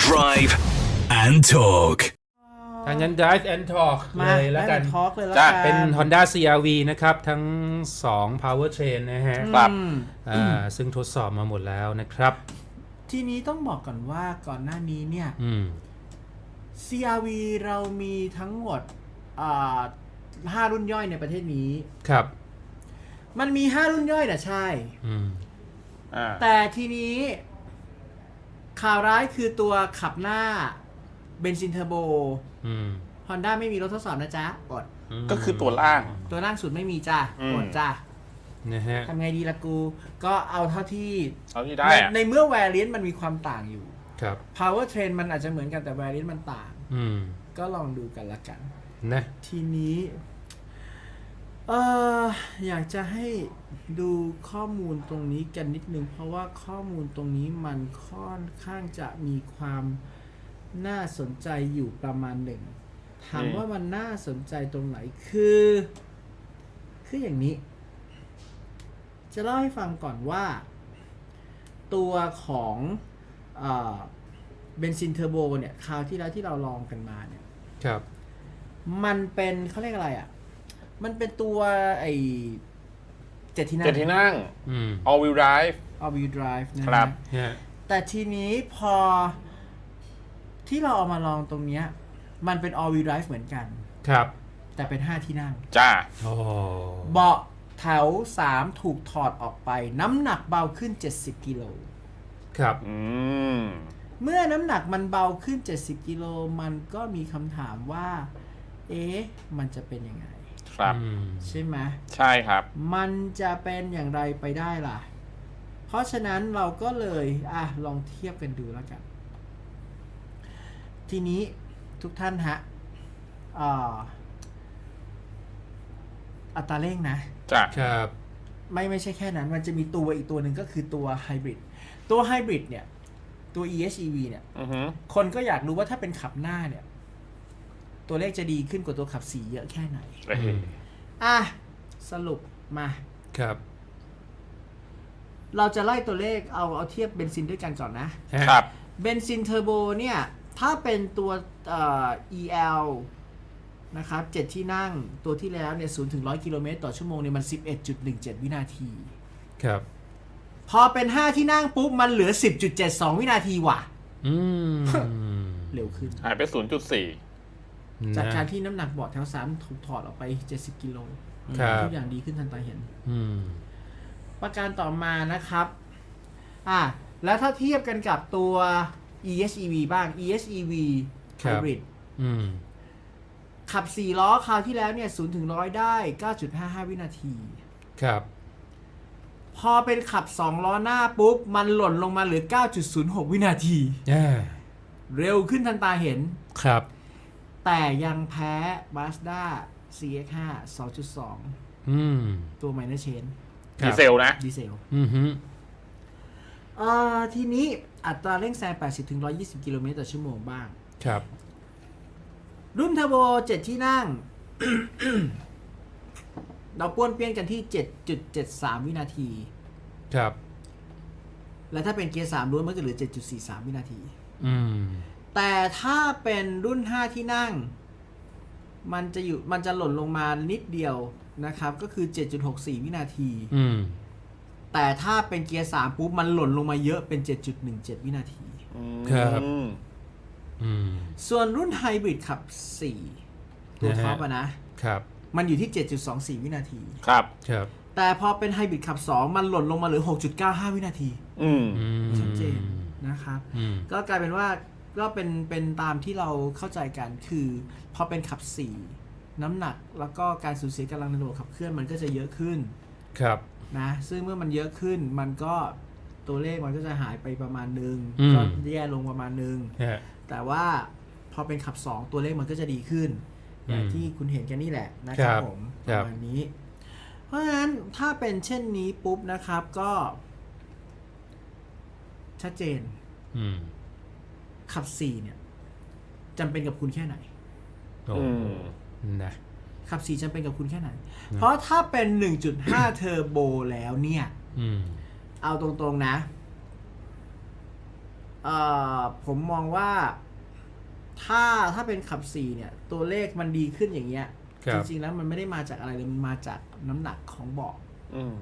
Drive and Talk. ทางนั้น Drive and Talk มาเลยแล้วกัน ทอล์กเลยแล้วจ้ะ กันเป็น Honda CRV นะครับ ทั้ง 2 powertrain นะฮะครับ อืมอ่าซึ่งทดสอบมาหมดแล้วนะครับ ทีนี้ต้องบอกก่อนว่าก่อนหน้านี้เนี่ย อืม CRV เรามีทั้งหมดอ่าห้ารุ่นย่อยในประเทศนี้ ครับ มันมีห้ารุ่นย่อยนะใช่ อืม อ่าแต่ทีนี้ ข่าวร้ายคือตัวขับหน้าเบนซินเทอร์โบอืม Honda ไม่มีรถทดสอบนะจ๊ะอดก็คือตัวล่าง ตัวล่างสุดไม่มีจ้ะอืม อดจ้ะนะฮะ ทำไงดีละกู ก็เอาเท่าที่เอาที่ได้ในอะในเมื่อแวริ n มันมีความต่างอยู่ ครับ power train มันอาจจะเหมือนกันแต่แวริ n มันต่าง อืม ก็ลองดูกันละกัน นะ ทีนี้ เอออยากจะให้ ดูข้อมูลตรงนี้กันนิดนึง เพราะว่าข้อมูลตรงนี้มันค่อนข้างจะมีความน่าสนใจอยู่ประมาณหนึ่งถามอืมว่ามันน่าสนใจตรงไหนคือ คืออย่างนี้ จะเล่าให้ฟังก่อนว่า ตัวของเบนซินเทอร์โบเนี่ยคราวที่แล้วที่เราลองกันมาเนี่ยครับ มันเป็นเขาเรียกอะไรอะ มันเป็นตัวไอ เจ็ดที่นั่งเจ็ดที่นั่ง อืม all wheel drive all wheel drive นะฮะครับฮะแต่ทีนี้พอที่เราเอามาลองตรงเนี้ย มันเป็น all wheel drive เหมือนกัน ครับ แต่เป็น 5 ที่นั่ง จ้า โอ้เบาะแถว 3 ถูกถอดออกไป น้ำหนักเบาขึ้น 70กิโล ครับ อืม เมื่อน้ำหนักมันเบาขึ้น 70กิโลมันก็มีคำถามว่า เอ๊ะ มันจะเป็นยังไง ครับอืมใช่ไหมใช่ครับ มันจะเป็นอย่างไรไปได้ล่ะ เพราะฉะนั้นเราก็เลยอะลองเทียบกันดูแล้วกัน ทีนี้ทุกท่านฮะอ่าอัตราเร่งนะจ้าครับไม่ไม่ใช่แค่นั้น มันจะมีตัวอีกตัวหนึ่งก็คือตัวไฮบริดตัวไฮบริดเนี่ย ตัว EHEV เนี่ยอือหือคนก็อยากรู้ว่าถ้าเป็นขับหน้าเนี่ย ตัวเลขจะดีขึ้นกว่าตัวขับสีเยอะแค่ไหนเอ้ยอืมอะ สรุปมา ครับเราจะไล่ตัวเลขเอาเอาเทียบเบนซินด้วยกันก่อนนะฮะครับ เบนซินเทอร์โบเนี่ย ถ้าเป็นตัวเอ่อ EL นะครับ7ที่นั่งตัวที่แล้วเนี่ย0ถึง 100 กิโลเมตรต่อชั่วโมงเนี่ยมัน 11.17 วินาที ครับ พอเป็น 5 ที่นั่งปุ๊บ มันเหลือ 10.72 วินาทีว่ะ อืม เร็วขึ้น หายไปศูนย์ จุดสี่จากนะการที่น้ำหนักเบาะแถว3ถูกถอดออกไป70กิโลครับทุกอย่างดีขึ้นทันตาเห็นอืมประการต่อมานะครับ อะแล้วถ้าเทียบกันกับตัว EHEV บ้าง EHEV ครับ Hybrid อืมขับ 4 ล้อคราวที่แล้วเนี่ย0ถึง100 ได้ 9.55 วินาที ครับ พอเป็นขับ 2 ล้อหน้าปุ๊บ มันหล่นลงมาเหลือ 9.06 วินาทีอ่าเร็วขึ้นทันตาเห็น ครับ แต่ยังแพ้ Mazda CX5 2.2 อืม ตัว minor chain ครัดีบเซลนะ ดีเซลอืมฮึเอ่อทีนี้อัตราเร่งแซง 80-120 กิโลเมตรต่อชั่วโมงบ้าง ครับ รุ่นเทอร์โบ7 ที่นั่ง เราป้วนเปี้ยนกันที่ 7.73 วินาที ครับ และถ้าเป็นเกียร์3ล้วนมันจะเหลือ 7.43 วินาที อืม แต่ถ้าเป็นรุ่น 5 ที่นั่ง มันจะอยู่มันจะหล่นลงมานิดเดียวนะครับ ก็คือ 7.64 วินาที อืม แต่ถ้าเป็นเกียร์ 3 ปุ๊บ มันหล่นลงมาเยอะเป็น 7.17 วินาที ครับ อืมอืม ส่วนรุ่นไฮบริดขับ 4 ตัวนะฮะ ท็อปอะนะ ครับ มันอยู่ที่ 7.24 วินาที ครับ ครับ แต่พอเป็นไฮบริดขับ 2 มันหล่นลงมาเหลือ 6.95 วินาที อืม อืมชัดเจนนะครับ อืม ก็กลายเป็นว่า ก็เป็นเป็นตามที่เราเข้าใจกันคือพอเป็นขับ4น้ำหนักแล้วก็การสูญเสียกำลังในระบบขับเคลื่อนมันก็จะเยอะขึ้นครับนะซึ่งเมื่อมันเยอะขึ้นมันก็ตัวเลขมันก็จะหายไปประมาณนึงอืม ก็แย่ลงประมาณนึง ฮะ แต่ว่าพอเป็นขับ 2 ตัวเลขมันก็จะดีขึ้น อย่างอืมที่คุณเห็นกันนี่แหละนะครับครับผมปครัระบมาณนี้ เพราะฉะนั้นถ้าเป็นเช่นนี้ปุ๊บนะครับก็ ชัดเจนอืม ขับ4เนี่ยจำเป็นกับคุณแค่ไหนโอ้อืมนะขับ4จำเป็นกับคุณแค่ไหน เพราะถ้าเป็น1.5เทอร์โบแล้วเนี่ยอืมเอาตรงๆนะเอ่อผมมองว่า ถ้าถ้าเป็นขับสี่เนี่ย ตัวเลขมันดีขึ้นอย่างเงี้ยครัจบริงๆแล้วมันไม่ได้มาจากอะไรเลยมันมาจากน้ำหนักของเบาะอืม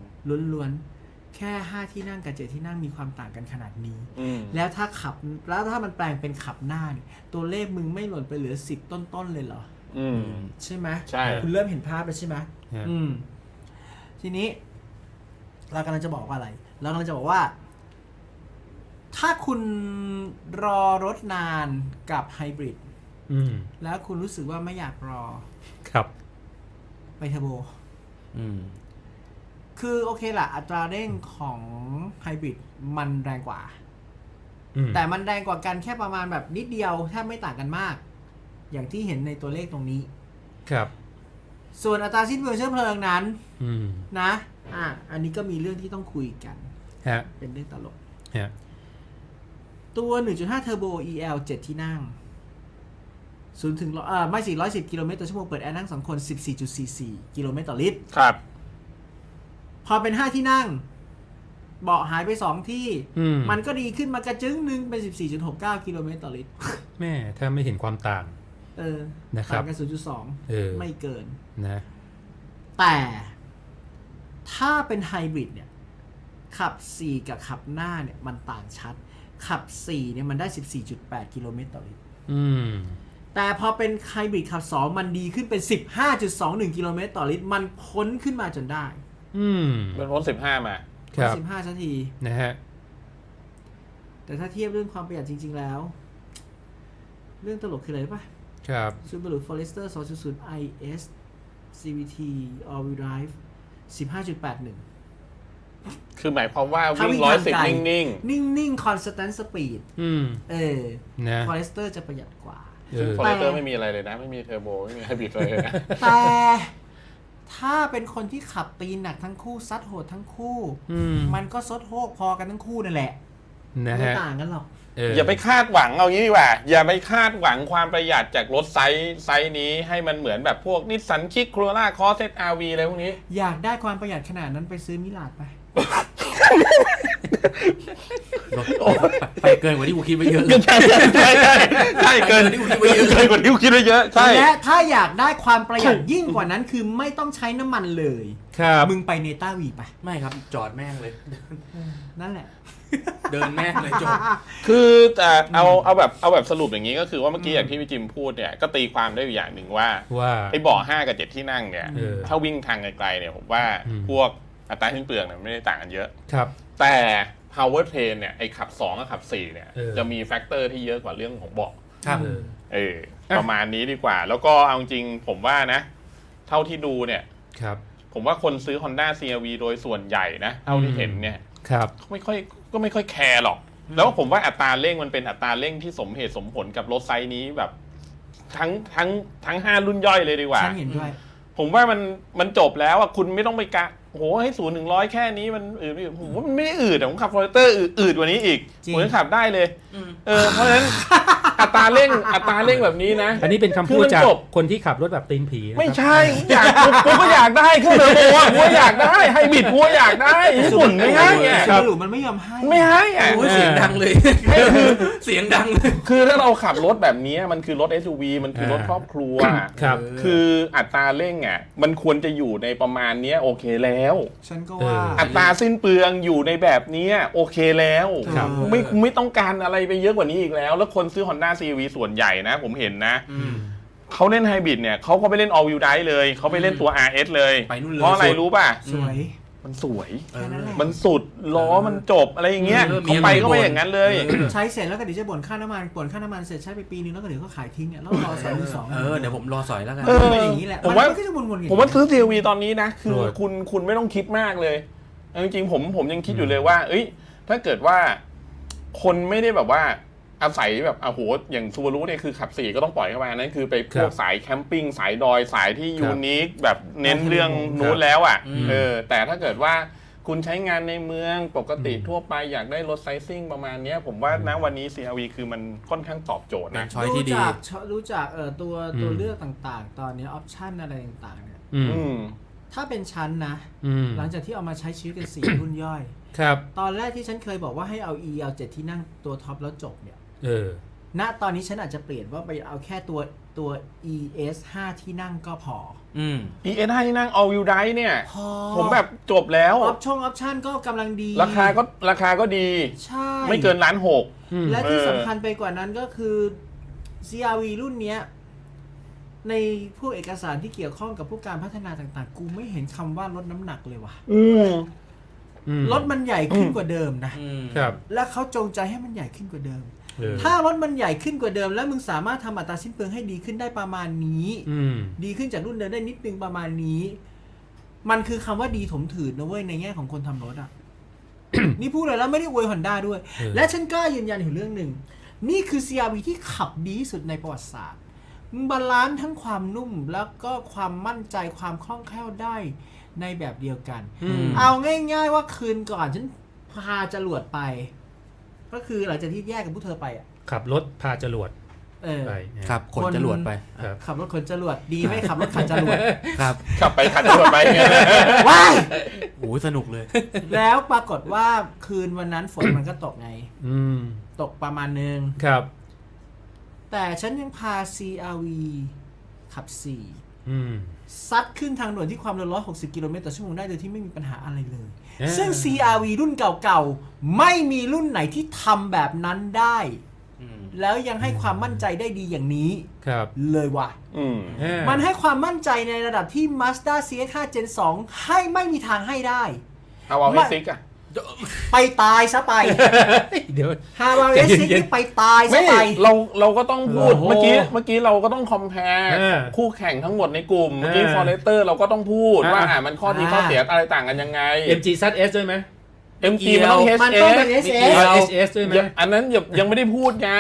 ล้วนๆ แค่ 5 ที่นั่งกับ 7 ที่นั่งมีความต่างกันขนาดนี้ อืม แล้วถ้าขับแล้วถ้ามันแปลงเป็นขับหน้าเนี่ยตัวเลขมึงไม่หล่นไปเหลือ 10 ต้นๆเลยเหรอ อืม ใช่ไหมใช่ คุณเริ่มเห็นภาพแล้วใช่ไหมฮะ อืม ทีนี้ เรากำลังจะบอกว่าอะไร เรากำลังจะบอกว่า ถ้าคุณรอรถนานกับไฮบริดอืมแล้วคุณรู้สึกว่าไม่อยากรอครับ ไปเทอร์โบ อืม คือโอเคละอัตราเร่งของไฮบริดมันแรงกว่าอืมแต่มันแรงกว่ากันแค่ประมาณแบบนิดเดียวแทบไม่ต่างกันมาก อย่างที่เห็นในตัวเลขตรงนี้ ครับ ส่วนอัตราสิ้นเปลืองเชื้อเพลิงนั้นอืมนะ อะอันนี้ก็มีเรื่องที่ต้องคุยกันฮะเป็นเรื่องตลกฮะตัว 1.5 Turbo EL 7 ที่นั่งศูนย์ถึงร้อยเอ่อไม่สี่ร้อยสิบกิโลเมตรต่อชั่วโมงเปิดแอร์นั่งสองคน 14.44 กิโลเมตรต่อลิตร ครับพ อเป็น5ที่นั่ง เบาะหายไป2ที่ อืม มันก็ดีขึ้นมากระจึงหนึ่งเป็น14.69กิโลเมตรต่อลิตร แม่ถ้าไม่เห็นความต่าง เออนะครับ ต่างกันเออ0.2ไม่เกิน นะแต่ถ้าเป็นไฮบริดเนี่ย ขับ 4 กับขับหน้าเนี่ย มันต่างชัด ขับ 4 เนี่ย มันได้ 14.8 กิโลเมตรต่อลิตร อืม แต่พอเป็นไฮบริดขับ 2 มันดีขึ้นเป็น 15.21 กิโลเมตรต่อลิตร มันพ้นขึ้นมาจนได้ อืมเป็นพ้นสิบห้ามาครับ15สักทีนะฮะแต่ถ้าเทียบเรื่องความประหยัดจริง ๆ แล้ว เรื่องตลกคืออะไรรู้ปะครับ Subaru Forester 2.0 IS CVT All Wheel Drive 15.81คือหมายความว่าถ้าวิ่วิ่งงร้อยทางสิบไกลนิ่งนิ่งๆ constant speed อืม เออนะ Forester จะประหยัดกว่าเอๆซึ่งอฟอร์เรสเตอร์ไม่มีอะไรเลยนะ ไม่มีเทอร์โบ ไม่มีไฮบริดเลยนะแต่ ถ้าเป็นคนที่ขับตีนหนักทั้งคู่ซัดโหดทั้งคู่ อืมมันก็ซดโหกพอกันทั้งคู่นั่นแหละนะไม่ฮะต่างกันหรอกเอออย่าไปคาดหวังเอางี้ดีกว่า อย่าไปคาดหวังความประหยัดจากรถไซส์ไซส์นี้ให้มันเหมือนแบบพวกนิสสันคิกโครล่าคอสเซตอาร์วีอะไรพวกนี้ อยากได้ความประหยัดขนาดนั้นไปซื้อมิลาดไป ไปเกินกว่าที่กูคิดไว้เยอะเลย ใช่ใช่ใช่ใช่ใช่เกินเกินกว่าที่คิดไว้เยอะใช่และถ้าอยากได้ความประหยัดยิ่งกว่านั้น คือไม่ต้องใช้น้ำมันเลย ครับมึงไปเนต้าวีไป ไม่ครับจอดแม่งเลย นั่นแหละ เดินแม่งเลยจอดคือแต่เอาเอาแบบเอาแบบสรุปอย่างนี้ก็คือว่าเมื่อกี้อย่างที่พี่จิมพูดเนี่ยก็ตีความได้อยู่อย่างหนึ่งว่าว่า ไอ้บาะห้ากับเจ็ดที่นั่งเนี่ย เออถ้าวิ่งทางไกลๆเนี่ยผมว่าอืม พวก อัตราสิ้นเปลืองเนี่ยไม่ได้ต่างกันเยอะ ครับ แต่ power train เนี่ยไอ้ขับ2กับขับ4เนี่ยเออ จะมีแฟกเตอร์ที่เยอะกว่าเรื่องของเบาะครับ เออ เออประมาณนี้ดีกว่า แล้วก็เอาจริงๆผมว่านะ เท่าที่ดูเนี่ย ครับ ผมว่าคนซื้อ Honda CRV โดยส่วนใหญ่นะเท่าที่เห็นเนี่ย ครับ ไม่ค่อยก็ไม่ค่อยแคร์หรอก แล้วผมว่าอัตราเร่งมันเป็นอัตราเร่งที่สมเหตุสมผลกับรถไซส์นี้แบบ ทั้งทั้งทั้งห้ารุ่นย่อยเลยดีกว่า ฉันเห็นด้วย ผมว่ามันมันจบแล้วอะคุณไม่ต้องไปกะ โอ้โหให้ศูนย์ถึงร้อยแค่นี้มันอืดไม่อืดผมว่ามันไม่ได้อืดอะผมขับฟอร์เตอร์อืดกว่านี้อีกจริง ผมยังขับได้เลยเออเพราะฉะนั้น อัตราเร่งอัตราเร่งแบบนี้นะอันนี้เป็นคำพูดคือมันจากจบคนที่ขับรถแบบตีนผีนะครับไม่ใช่อยากผมผมก็อยากได้เครื่องเทอร์โบอะผมก็อยากได้ไฮบริดผมก็อยากได้ญี่ปุ่นไม่ให้ไงซูบารุมันไม่ยอมให้ไม่ให้อะโอ้ยเสียงดังเลยเสียงดังเลยคือถ้าเราขับรถแบบนี้มันคือรถ SUV มันคือรถอ่าครอบครัวครับคืออัตราเร่งอะมันควรจะอยู่ในประมาณเนี้ยโอเคแล้วฉันก็ว่าเอออัตราสิ้นเปลืองอยู่ในแบบเนี้ยโอเคแล้วครับไม่ไม่ต้องการอะไรไปเยอะกว่านี้อีกแล้ว แล้วคนซื้อ Honda CRV ส่วนใหญ่นะ ผมเห็นนะอืม เขาเล่นไฮบริดเนี่ยเขาก็ไปเล่น all wheel drive เลยเขาไปเล่นตัว RS เลยไปนู่นเลยเพราะอะไรสุด รู้ป่ะ สวย มันสวย แค่นั้นแหละ มันสุดล้อมันจบอะไรอย่างเงี้ยเออมีเขาไปอะไรก็ไปบ่นอย่างนั้นเลย เออ ใช้เสร็จแล้วก็เดี๋ยวจะบ่นค่าน้ำมันบ่นค่าน้ำมันเสร็จใช้ไปปีนึงแล้วก็เดี๋ยวก็ขายทิ้งเนี่ยแล้วรอสองมือสองเออเดี๋ยวผมรอสอยแล้วกัน เออเป็นอย่างนี้แหละผมว่านก็จะวนๆอย่างนี้ผมว่าซื้อ CRV ตอนนี้นะ คือโหดคุณคุณไม่ต้องคิดมากเลยเอาจริงๆผมผมยังคิดอยู่เลยว่า เอ้ย ถ้าเกิดว่า คนไม่ได้แบบว่า อาศัยแบบอะโหอย่างซูบารุเนี่ยคือขับสี่ก็ต้องปล่อยเข้ามานั่นคือไปพวกสายแคมปิ้งสายดอยสายที่ยูนิคแบบเน้นเรื่องนู้นแล้วอะอืมเออแต่ถ้าเกิดว่าคุณใช้งานในเมืองปกติอืมทั่วไปอยากได้รถไซซิ่งประมาณเนี้ยผมว่าณวันนี้ CRV คือมันค่อนข้างตอบโจทย์เป็นนะช้อยที่ดีรู้จักรู้จักเอ่อตัวตัวอืมเลือกต่างๆ ตอนนี้ออปชันอะไรต่างๆเนี่ยอืมอืมถ้าเป็นชั้นนะอืมหลังจากที่เอามาใช้ชีวิตกันสี่รุ่นย่อย ครับ ตอนแรกที่ฉันเคยบอกว่าให้เอา E เอา7ที่นั่งตัวท็อปแล้วจบเนี่ย เออ ณตอนนี้ฉันอาจจะเปลี่ยนว่าไปเอาแค่ตัวตัว ES 5ที่นั่งก็พอ อืม ES 5 ที่นั่ง all wheel drive เนี่ย พอผมแบบจบแล้ว ออปชั่นออปชั่นก็กำลังดีราคาก็ราคาก็ดี ใช่ ไม่เกินล้านหกอืมและที่เออ สำคัญไปกว่านั้นก็คือ CRV รุ่นเนี้ย ในพวกเอกสารที่เกี่ยวข้องกับพวกการพัฒนาต่างๆ กูไม่เห็นคำว่าลดน้ำหนักเลยว่ะ อืม อืมรถมันใหญ่ขึ้นกว่าเดิมนะ อืม ครับ และเขาจงใจให้มันใหญ่ขึ้นกว่าเดิมเออ ถ้ารถมันใหญ่ขึ้นกว่าเดิม แล้วมึงสามารถทำอัตราสิ้นเปลืองให้ดีขึ้นได้ประมาณนี้อืมดีขึ้นจากรุ่นเดิมได้นิดนึงประมาณนี้ มันคือคำว่าดีถมถืนนะเว้ยในแง่ของคนทำรถอะนี่พูดเลยแล้วไม่ได้อวยฮอนด้าด้วยเออและฉันกล้ายืนยันถึงเรื่องหนึ่ง นี่คือ CRV ที่ขับดีที่สุดในประวัติศาสตร์มันบาลานซ์ทั้งความนุ่มแล้วก็ความมั่นใจความคล่องแคล่วได้ในแบบเดียวกันอืมเอาง่าย ๆ ว่าคืนก่อนฉันพาจรวดไป ก็คือหลังจากที่แยกกับพวกเธอไปอะขับรถพาจรวดเออ ไปครับขนจรวดไปครับ ขับรถขนจรวดดีไม่ขับรถขันจรวด ครับขับไปขันรถไปไงว้ายโอ้ยสนุกเลย แล้วปรากฏว่าคืนวันนั้นฝนมันก็ตกไง อืมตกประมาณนึง ครับ แต่ฉันยังพา CRV ขับอืม4 ซัดขึ้นทางด่วนที่ความเร็ว 160 กิโลเมตรต่อชั่วโมงได้โดยที่ไม่มีปัญหาอะไรเลยเอ๊ะซึ่ง CRV รุ่นเก่าๆ ไม่มีรุ่นไหนที่ทำแบบนั้นได้อืมแล้วยังให้ความมั่นใจได้ดีอย่างนี้ครับเลยว่ะอืมเอ้ยมันให้ความมั่นใจในระดับที่ Mazda CX-5 Gen 2 ให้ไม่มีทางให้ได้ เอาเอาให้ซิกอะ ไปตายซะไปเดี๋ยว ฮาวาเอสซิใจเย็นๆนี่ไปตายซะไม่ไป เราเราก็ต้องพูดโอ้โหเมื่อกี้เมื่อกี้เราก็ต้องคอมเพลเออคู่แข่งทั้งหมดในกลุ่มเมื่อกี้เออฟอร์เรสเตอร์เราก็ต้องพูดอ่าว่า อ่ามันข้อดีข้อเสียอะไรต่างกันยังไง MG ZS ด้วยไหม MG มันต้องมันต้องเป็น HS SS เอเออ HS ด้วยไหม ยังอันนั้นยังยังไม่ได้พูดไง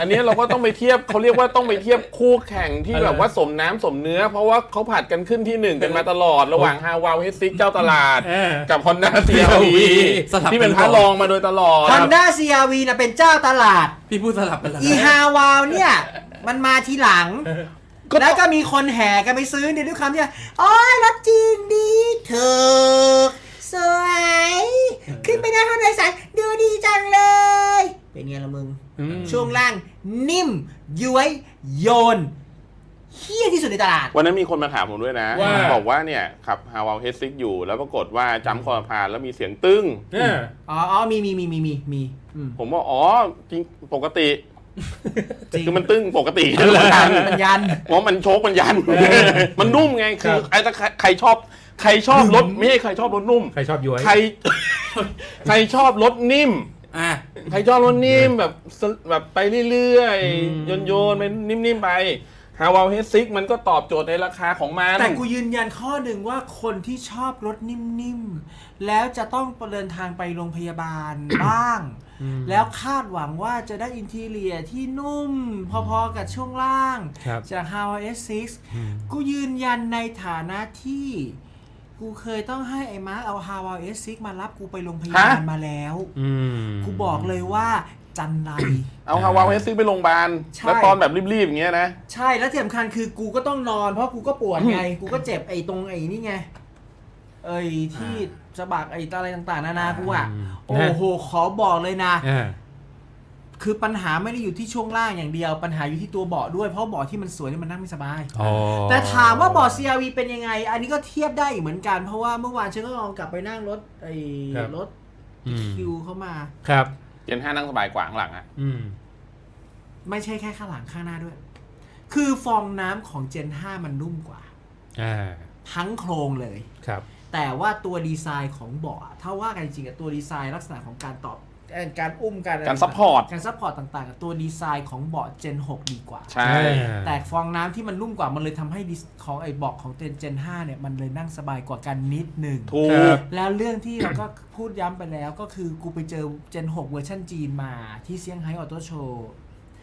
อันนี้เราก็ต้องไปเทียบเขาเรียกว่าต้องไปเทียบคู่แข่งที่เออ แบบว่าสมน้ำสมเนื้อ เพราะว่าเขาผัดกันขึ้นที่หนึ่งกันมาตลอดระหว่างฮาวาเฮซิกเจ้าตลาด เออ กับ Honda CRV สลับที่เป็นกันพระรองมาโดยตลอด Honda CRV นะเป็นเจ้าตลาด พี่พูดสลับกันแล้วอีฮาวาวเนี่ย มันมาทีหลัง ก็ แล้วก็มีคนแห่กันไปซื้อเนี่ยด้วยคำที่ว่าโอ้ยรถจีนดีถูก สวย ขึ้นไปนั่งรถโดยสารดูดีจังเลย เป็นไงละมึง อืม ช่วงล่างนิ่ม ย้วย โยนเฮี้ยที่สุดในตลาด วันนั้นมีคนมาถามผมด้วยนะ ว่า บอกว่าเนี่ยขับฮาวาเฮซิกอยู่ แล้วปรากฏว่าจำคอพานแล้วมีเสียงตึ้งเอออ๋ออ๋อมีมีมีมีมีมีอืมผมว่าอ๋อจริงปกติจริงคือมันตึ้งปกติ มันยันเพราะมันโชคมันยันมันนุ่มไง คืครัอบ ไอ้ถ้าใครใครชอบ ใครชอบรถไม่ใช่ใครชอบรถนุ่ม ใครชอบย้วยใคร ใครชอบรถนิ่ม อะ ใครชอบรถนิ่มแบบสแบบไปเรื่อยอืมๆโยนโยนๆไปนิ่มๆไปฮาวาเฮซิกมันก็ตอบโจทย์ในราคาของมัน แต่กูยืนยันข้อหนึ่งว่าคนที่ชอบรถนิ่มๆ แล้วจะต้องเดินทางไปโรงพยาบาล บ้างอืมแล้วคาดหวังว่าจะได้อินทีเรียที่นุ่ม พอๆกับช่วงล่าง ครับจาก h o w S6 อืมกูยืนยันในฐานะที่ กูเคยต้องให้ไอ้มาร์คเอา h o w S6 มารับกูไปโรงพยาบาลมาแล้ว อืม กูบอกเลยว่าจันไร เอาฮาวาเฮซิกไปโรงพยาบาลใช่ แล้วตอนแบบรีบๆอย่างเงี้ยนะ ใช่แล้วที่สำคัญคือกูก็ต้องนอน เพราะกูก็ปวดไง กูก็เจ็บไอ้ตรงไอ้นี่ไงเอ้ยที่สะบักไอ้อะไรต่างๆ นานากูอะ อืมโอ้โหขอบอกเลยนะอ่า คือปัญหาไม่ได้อยู่ที่ช่วงล่างอย่างเดียว ปัญหาอยู่ที่ตัวเบาะด้วยเพราะเบาะที่มันสวยเนี่ยมันนั่งไม่สบาย อ๋อแต่ถามว่าเบาะ CRV เป็นยังไง อันนี้ก็เทียบได้อีกเหมือนกัน เพราะว่าเมื่อวานฉันก็ลองกลับไปนั่งรถไอ้รถอืมคิวเข้ามา ครับ เจนห้านั่งสบายกว่าข้างหลังอะอืม ไม่ใช่แค่ข้างหลังข้างหน้าด้วย คือฟองน้ำของ Gen 5 มันนุ่มกว่า อ่า ทั้งโครงเลย ครับ แต่ว่าตัวดีไซน์ของเบาะอะถ้าว่ากันจริงๆอะตัวดีไซน์ลักษณะของการตอบเอ่อ การอุ้มการการซัพพอร์ต การซัพพอร์ตต่างๆอะตัวดีไซน์ของเบาะ Gen 6 ดีกว่า ใช่ แต่ฟองน้ำที่มันนุ่มกว่ามันเลยทำให้ดิสของไอ้เบาะของ Gen Gen 5 เนี่ย มันเลยนั่งสบายกว่ากันนิดหนึ่งถูครักบแล้วเรื่องที่เราก็พูดย้ำไปแล้วก็คือกูไปเจอ Gen 6 เวอร์ชันจีนมาที่เซี่ยงไฮ้ออโต้โชว์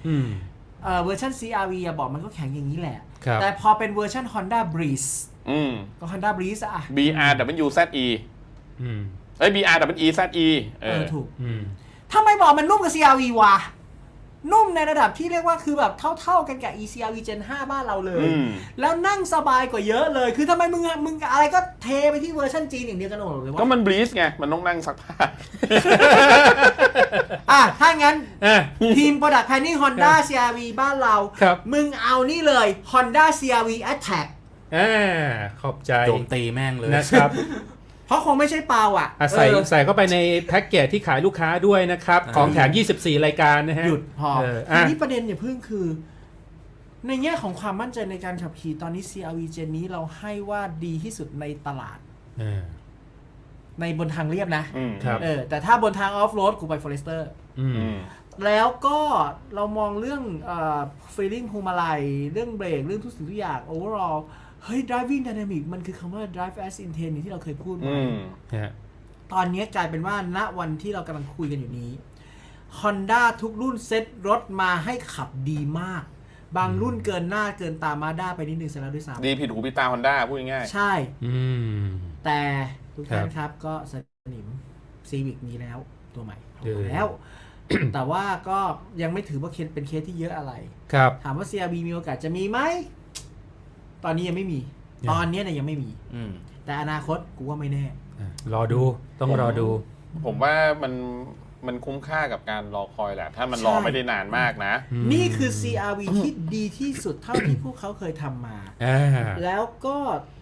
อืม เอ่อเวอร์ชัน CRV อะบอกมันก็แข็งอย่างนี้แหละ ครับ แต่พอเป็นเวอร์ชัน Honda Breeze อืม ก็ Honda Breeze อะ B R W Z E อืม เอ้ย B R W E Z E เอเอออถูกอืม ทำไมบอกมันนุ่มกับ CRV วะ นุ่มในระดับที่เรียกว่าคือแบบเท่าๆกันกับ ECRV Gen 5 บ้านเราเลย อืม แล้วนั่งสบายกว่าเยอะเลย คือทำไมมึงอะมึงอะไรก็เทไปที่เวอร์ชันจีนอย่างเดียวกันหมดเลยก็วะมันบลีสไง มันต้องนั่งซักผ้า อะถ้างั้น อะ ทีม Product Planning Honda ครับ CRV บ้านเรา ครับ มึงเอานี่เลย Honda CRV Attack อ่าขอบใจ โจมตีแม่งเลยนะครับ เพราะคงไม่ใช่เปล่าอะอะใส่เออ ใส่เข้าไปในแพ็กเกจที่ขายลูกค้าด้วยนะครับ อ่า ของแถม 24 รายการนะฮะ หยุดพอเออทีอะนี้ประเด็นอย่าพึ่งคือ ในแง่ของความมั่นใจในการขับขี่ตอนนี้ CRV Gen นี้เราให้ว่าดีที่สุดในตลาดเออในบนทางเรียบนะ อืมครับ เออ แต่ถ้าบนทางออฟโรดกูไป Forester อืม อืม แล้วก็เรามองเรื่องเอ่อ feeling พวงมาลัยเรื่องเบรก เรื่องทุกสิ่งทุกอย่าง overall เฮ้ย driving dynamic มันคือคำว่า drive as intent ที่เราเคยพูดอืมามฮะตอนนี้กลายเป็นว่าณวันที่เรากำลังคุยกันอยู่นี้ Honda ทุกรุ่นเซ็ตรถมาให้ขับดีมาก บางรุ่นเกินหน้าเกินตามาด้าไปนิดนึงเสร็จแล้วด้วยซ้ดีผิดหูผิดตาฮอนด้าพูดง่ายำใช่ อืม แต่ทุกท่านครับครับก็สนิมซีวิกมีแล้วตัวใหม่เออแล้ว แต่ว่าก็ยังไม่ถือว่าเคสเป็นเคสที่เยอะอะไร ครับ ถามว่า CRB มีโอกาสจะมีไหม ตอนนี้ยังไม่มียังตอนนี้เนี่ยยังไม่มี อืม แต่อนาคตกูว่าไม่แน่ อะรอดูต้องรอดูๆผมว่ามันมันคุ้มค่ากับการรอคอยแหละ ถ้ามันใช่รอไม่ได้นานมากนะอืมนี่คือ CRV ที่ดีที่สุดเท่าที่พวกเขาเคยทำมา อ่า แล้วก็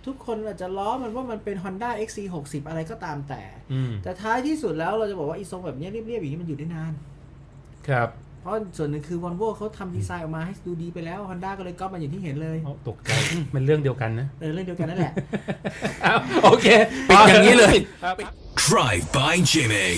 ทุกคนอาจจะล้อมันว่ามันเป็น Honda XC60 อะไรก็ตามแต่ อืมแต่ท้ายที่สุดแล้วเราจะบอกว่าอีทรงแบบเนี้ยเรียบๆอย่างนี้มันอยู่ได้นาน ครับ เพราะส่วนหนึ่งคือ Volvo เขาทำดีไซน์ออกมาให้ดูดีไปแล้ว Honda ก็เลยก๊อปมาอย่างที่เห็นเลยเอาตกใจ มันเรื่องเดียวกันนะเออเรื่องเดียวกันนั่นแหละอ้าวโอเคปิดอย่างนี้เลยครับ Drive by Jimmy.